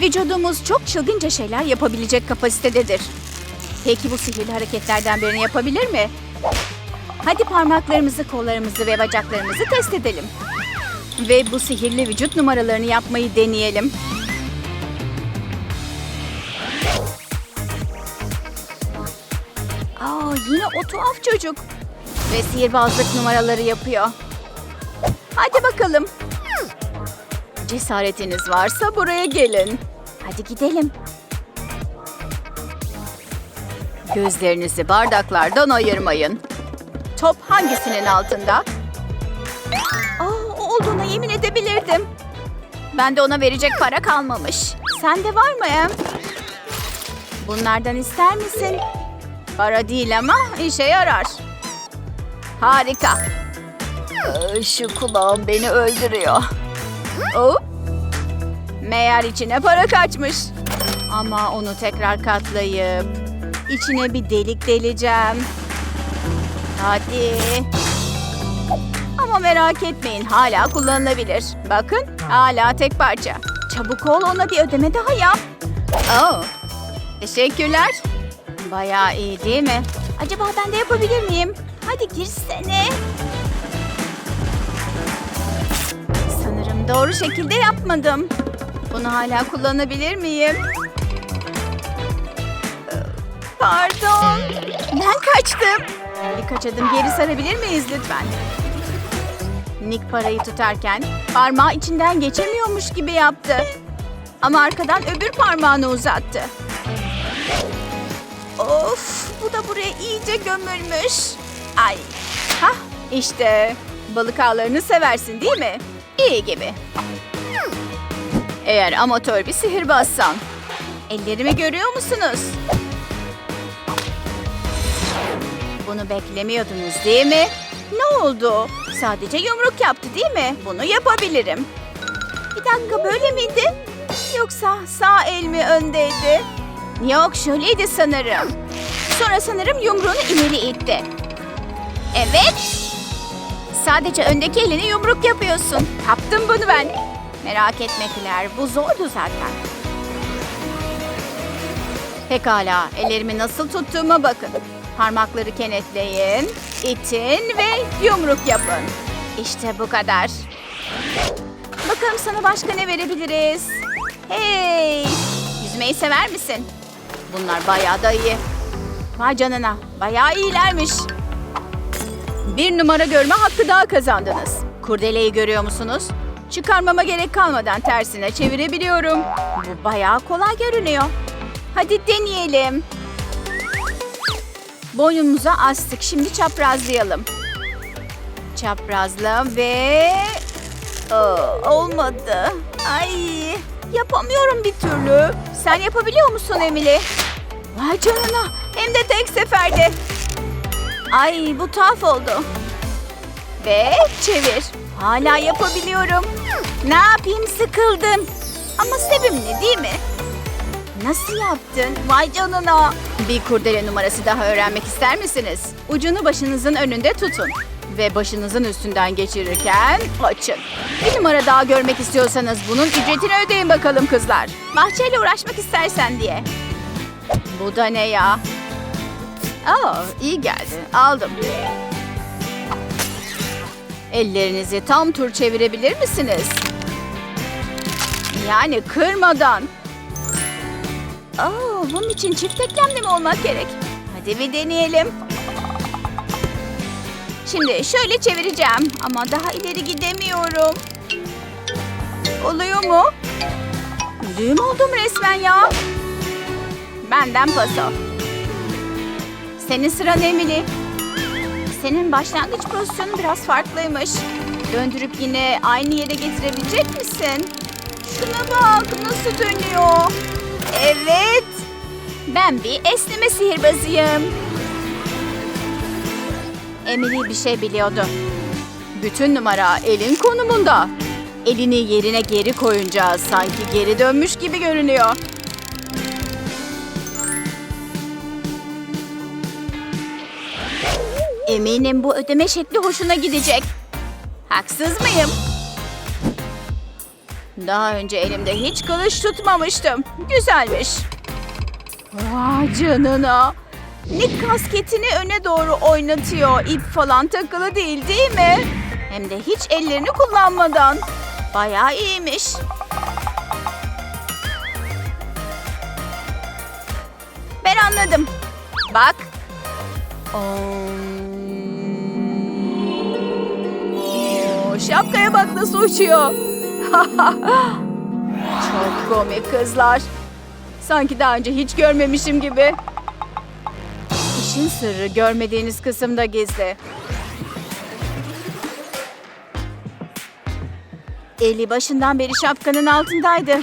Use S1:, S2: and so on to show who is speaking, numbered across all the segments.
S1: Vücudumuz çok çılgınca şeyler yapabilecek kapasitededir. Peki bu sihirli hareketlerden birini yapabilir mi? Hadi parmaklarımızı, kollarımızı ve bacaklarımızı test edelim. Ve bu sihirli vücut numaralarını yapmayı deneyelim. Aa, yine o tuhaf çocuk. Ve sihirbazlık numaraları yapıyor. Hadi bakalım. Cesaretiniz varsa buraya gelin. Hadi gidelim. Gözlerinizi bardaklardan ayırmayın. Top hangisinin altında? Aa, o olduğuna yemin edebilirdim. Ben de ona verecek para kalmamış. Sende var mı Em? Bunlardan ister misin? Para değil ama işe yarar. Harika. Ee, Şu kulağım beni öldürüyor. Hop. Meğer içine para kaçmış. Ama onu tekrar katlayıp içine bir delik deleceğim. Hadi. Ama merak etmeyin hala kullanılabilir. Bakın hala tek parça. Çabuk ol ona bir ödeme daha yap. Oh. Teşekkürler. Bayağı iyi değil mi? Acaba ben de yapabilir miyim? Hadi girsene. Sanırım doğru şekilde yapmadım. Bunu hala kullanabilir miyim? Pardon. Ben kaçtım. Birkaç adım geri sarabilir miyiz lütfen? Nick parayı tutarken parmağı içinden geçemiyormuş gibi yaptı. Ama arkadan öbür parmağını uzattı. Of, bu da buraya iyice gömülmüş. Ay, hah işte balık ağlarını seversin değil mi? İyi gibi. Eğer amatör bir sihirbazsan. Ellerimi görüyor musunuz? Bunu beklemiyordunuz değil mi? Ne oldu? Sadece yumruk yaptı değil mi? Bunu yapabilirim. Bir dakika böyle miydi? Yoksa sağ el mi öndeydi? Yok şöyleydi sanırım. Sonra sanırım yumruğunu ileri itti. Evet. Sadece öndeki elini yumruk yapıyorsun. Kaptım bunu ben. Merak etme Claire, bu zordu zaten. Pekala, ellerimi nasıl tuttuğuma bakın. Parmakları kenetleyin, itin ve yumruk yapın. İşte bu kadar. Bakalım sana başka ne verebiliriz? Hey! Yüzmeyi sever misin? Bunlar bayağı da iyi. Vay canına, bayağı iyilermiş. Bir numara görme hakkı daha kazandınız. Kurdeleyi görüyor musunuz? Çıkarmama gerek kalmadan tersine çevirebiliyorum. Bu bayağı kolay görünüyor. Hadi deneyelim. Boynumuza astık. Şimdi çaprazlayalım. Çaprazla ve... Aa, olmadı. Ay, yapamıyorum bir türlü. Sen yapabiliyor musun Emily? Vay canına. Hem de tek seferde. Ay bu tuhaf oldu. Ve çevir. Hala yapabiliyorum. Ne yapayım sıkıldım. Ama sevimli değil mi? Nasıl yaptın? Vay canına. Bir kurdele numarası daha öğrenmek ister misiniz? Ucunu başınızın önünde tutun. Ve başınızın üstünden geçirirken açın. Bir numara daha görmek istiyorsanız bunun ücretini ödeyin bakalım kızlar. Bahçeyle uğraşmak istersen diye. Bu da ne ya? Aa, iyi geldi. Aldım. Ellerinizi tam tur çevirebilir misiniz? Yani kırmadan. Aa, bunun için çift eklemli mi olmak gerek? Hadi bir deneyelim. Şimdi şöyle çevireceğim ama daha ileri gidemiyorum. Oluyor mu? Düğüm oldum resmen ya. Benden paso. Senin sıran Emily. Senin başlangıç pozisyonun biraz farklıymış. Döndürüp yine aynı yere getirebilecek misin? Şuna bak nasıl dönüyor. Evet. Ben bir esneme sihirbazıyım. Emily bir şey biliyordu. Bütün numara elin konumunda. Elini yerine geri koyunca sanki geri dönmüş gibi görünüyor. Eminim bu ödeme şekli hoşuna gidecek. Haksız mıyım? Daha önce elimde hiç kılıç tutmamıştım. Güzelmiş. Vay canına. Nick kasketini öne doğru oynatıyor. İp falan takılı değil değil mi? Hem de hiç ellerini kullanmadan. Bayağı iyiymiş. Ben anladım. Bak. Oo, şapkaya bak nasıl uçuyor. Çok komik kızlar. Sanki daha önce hiç görmemişim gibi. İşin sırrı görmediğiniz kısımda gizli. Eli başından beri şapkanın altındaydı.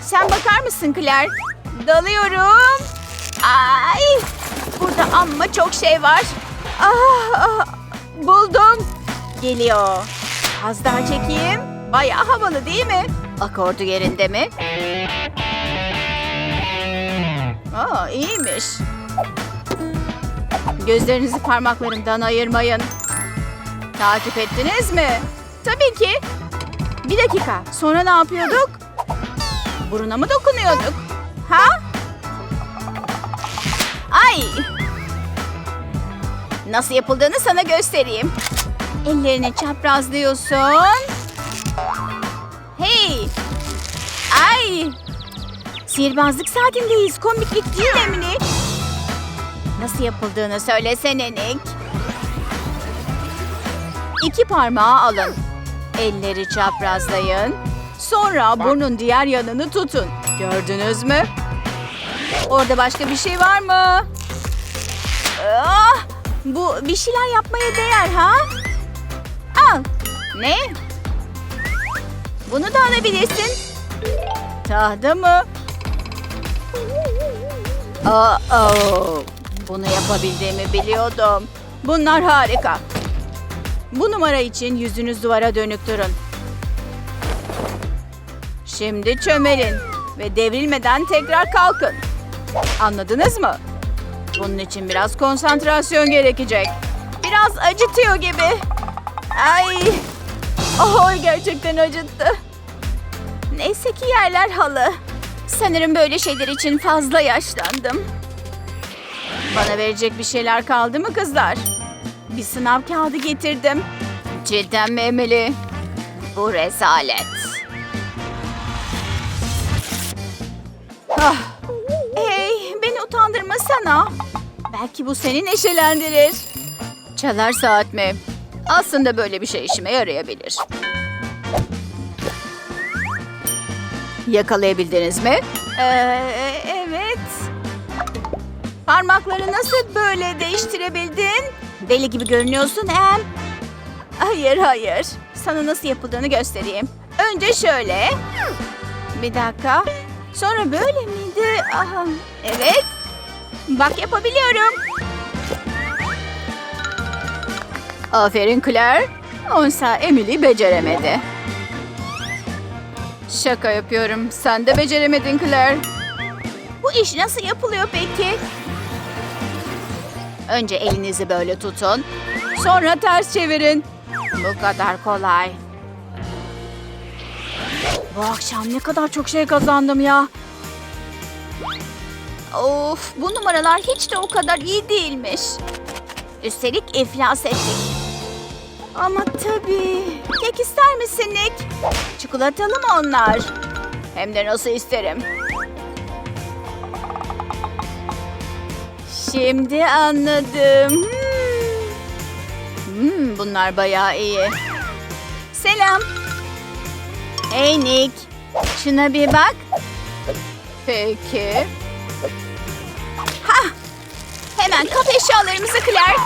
S1: Sen bakar mısın Claire? Dalıyorum. Ay! Burada amma çok şey var. Ah, ah, buldum. Geliyor. Az daha çekeyim. Bayağı havalı değil mi? Akordu yerinde mi? Aa, iyiymiş. Gözlerinizi parmaklarımdan ayırmayın. Takip ettiniz mi? Tabii ki. Bir dakika. Sonra ne yapıyorduk? Buruna mı dokunuyorduk? Ha? Ay! Nasıl yapıldığını sana göstereyim. Ellerini çaprazlıyorsun. Hey! Ay! Sihirbazlık sakindeyiz. Komiklik değil Emily. Nasıl yapıldığını söylesene Nick. İki parmağı alın. Elleri çaprazlayın. Sonra burnun diğer yanını tutun. Gördünüz mü? Orada başka bir şey var mı? Ah, bu bir şeyler yapmaya değer ha? Al. Ne? Bunu da alabilirsin. Tahta mı? Aa, oh. Bunu yapabildiğimi biliyordum. Bunlar harika. Bu numara için yüzünüz duvara dönük durun. Şimdi çömelin ve devrilmeden tekrar kalkın. Anladınız mı? Bunun için biraz konsantrasyon gerekecek. Biraz acıtıyor gibi. Ay. Oh, gerçekten acıttı. Neyse ki yerler halı. Sanırım böyle şeyler için fazla yaşlandım. Bana verecek bir şeyler kaldı mı kızlar? Bir sınav kağıdı getirdim. Cidden mi Emily? Bu rezalet. Ah. Hey, beni utandırmasana. Belki bu seni neşelendirir. Çalar saat mi? Aslında böyle bir şey işime yarayabilir. Yakalayabildiniz mi? Ee, evet. Parmakları nasıl böyle değiştirebildin? Deli gibi görünüyorsun Em. Hayır hayır. Sana nasıl yapıldığını göstereyim. Önce şöyle. Bir dakika. Sonra böyle miydi? Aha, evet. Bak yapabiliyorum. Aferin Claire. Oysa Emily beceremedi. Şaka yapıyorum. Sen de beceremedin Claire. Bu iş nasıl yapılıyor peki? Önce elinizi böyle tutun. Sonra ters çevirin. Bu kadar kolay. Bu akşam ne kadar çok şey kazandım ya. Of bu numaralar hiç de o kadar iyi değilmiş. Üstelik iflas ettik. Ama tabii. Kek ister misin Nick? Çikolatalı mı onlar? Hem de nasıl isterim. Şimdi anladım. Hmm. Hmm, bunlar bayağı iyi. Selam. Hey Nick. Şuna bir bak. Peki. Ha! Hemen kap eşyalarımızı Claire.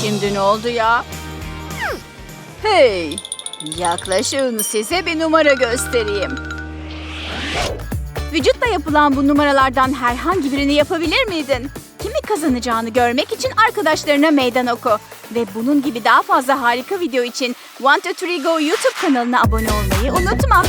S1: Şimdi ne oldu ya? Hey! Yaklaşın size bir numara göstereyim. Vücutla yapılan bu numaralardan herhangi birini yapabilir miydin? Kimi kazanacağını görmek için arkadaşlarına meydan oku. Ve bunun gibi daha fazla harika video için Want to Three Go YouTube kanalına abone olmayı unutma.